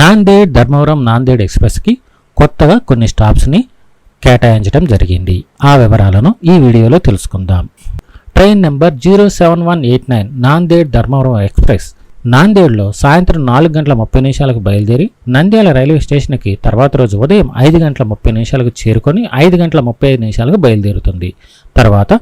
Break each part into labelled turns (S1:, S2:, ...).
S1: నాందేడ్ ధర్మవరం నాందేడ్ ఎక్స్ప్రెస్కి కొత్తగా కొన్ని స్టాప్స్ని కేటాయించడం జరిగింది. ఆ వివరాలను ఈ వీడియోలో తెలుసుకుందాం. Train number zero seven one eight nine Nanded Dharmavaram express నాందేడ్లో సాయంత్రం నాలుగు గంటల ముప్పై నిమిషాలకు బయలుదేరి నంద్యాల రైల్వే స్టేషన్కి తర్వాత రోజు ఉదయం ఐదు గంటల ముప్పై నిమిషాలకు చేరుకొని ఐదు గంటల ముప్పై ఐదు నిమిషాలకు బయలుదేరుతుంది. తర్వాత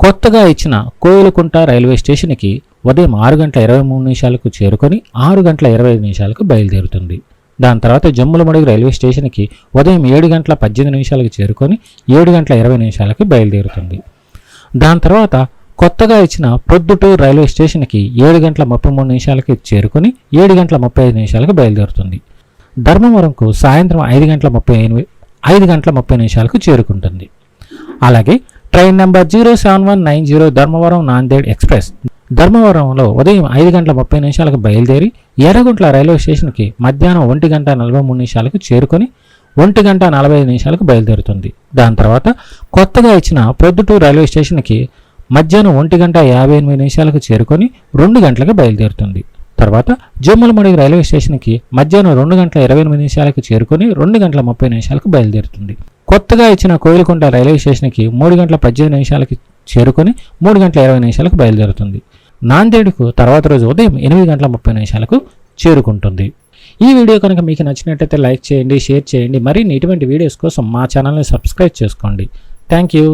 S1: కొత్తగా ఇచ్చిన కోయిలకుంట రైల్వే స్టేషన్కి ఉదయం ఆరు గంటల ఇరవై మూడు నిమిషాలకు చేరుకొని ఆరు గంటల ఇరవై ఐదు నిమిషాలకు బయలుదేరుతుంది. దాని తర్వాత జమ్ములమడుగు రైల్వే స్టేషన్కి ఉదయం ఏడు గంటల పద్దెనిమిది నిమిషాలకు చేరుకొని ఏడు గంటల ఇరవై నిమిషాలకు బయలుదేరుతుంది. దాని తర్వాత కొత్తగా ఇచ్చిన ప్రొద్దుటూరు రైల్వే స్టేషన్కి ఏడు గంటల ముప్పై మూడు నిమిషాలకి చేరుకొని ఏడు గంటల ముప్పై ఐదు నిమిషాలకు బయలుదేరుతుంది. ధర్మవరంకు సాయంత్రం ఐదు గంటల ముప్పై ఎనిమిది ఐదు గంటల ముప్పై నిమిషాలకు చేరుకుంటుంది. అలాగే train number zero seven one nine zero Dharmavaram Nanded express ధర్మవరంలో ఉదయం ఐదు గంటల ముప్పై నిమిషాలకు బయలుదేరి ఎర్రగుంట్ల రైల్వే స్టేషన్కి మధ్యాహ్నం ఒంటి గంట నలభై మూడు నిమిషాలకు చేరుకొని ఒంటి గంట నలభై ఐదు నిమిషాలకు బయలుదేరుతుంది. దాని తర్వాత కొత్తగా ఇచ్చిన ప్రొద్దుటూరు రైల్వే స్టేషన్కి మధ్యాహ్నం ఒంటి గంట యాభై ఎనిమిది నిమిషాలకు చేరుకొని రెండు గంటలకు బయలుదేరుతుంది. తర్వాత జమ్మలమడి రైల్వే స్టేషన్కి మధ్యాహ్నం రెండు గంటల ఇరవై ఎనిమిది నిమిషాలకు చేరుకొని రెండు గంటల ముప్పై నిమిషాలకు బయలుదేరుతుంది. కొత్తగా ఇచ్చిన కోయిలకుంట రైల్వే స్టేషన్కి మూడు గంటల పద్దెనిమిది నిమిషాలకి చేరుకొని మూడు గంటల ఇరవై నిమిషాలకు బయలుదేరుతుంది. నాందేడుకు తర్వాత రోజు ఉదయం ఎనిమిది గంటల ముప్పై నిమిషాలకు చేరుకుంటుంది. ఈ వీడియో కనుక మీకు నచ్చినట్టయితే లైక్ చేయండి షేర్ చేయండి. మరిన్ని ఇటువంటి వీడియోస్ కోసం మా ఛానల్ని సబ్స్క్రైబ్ చేసుకోండి. Thank you.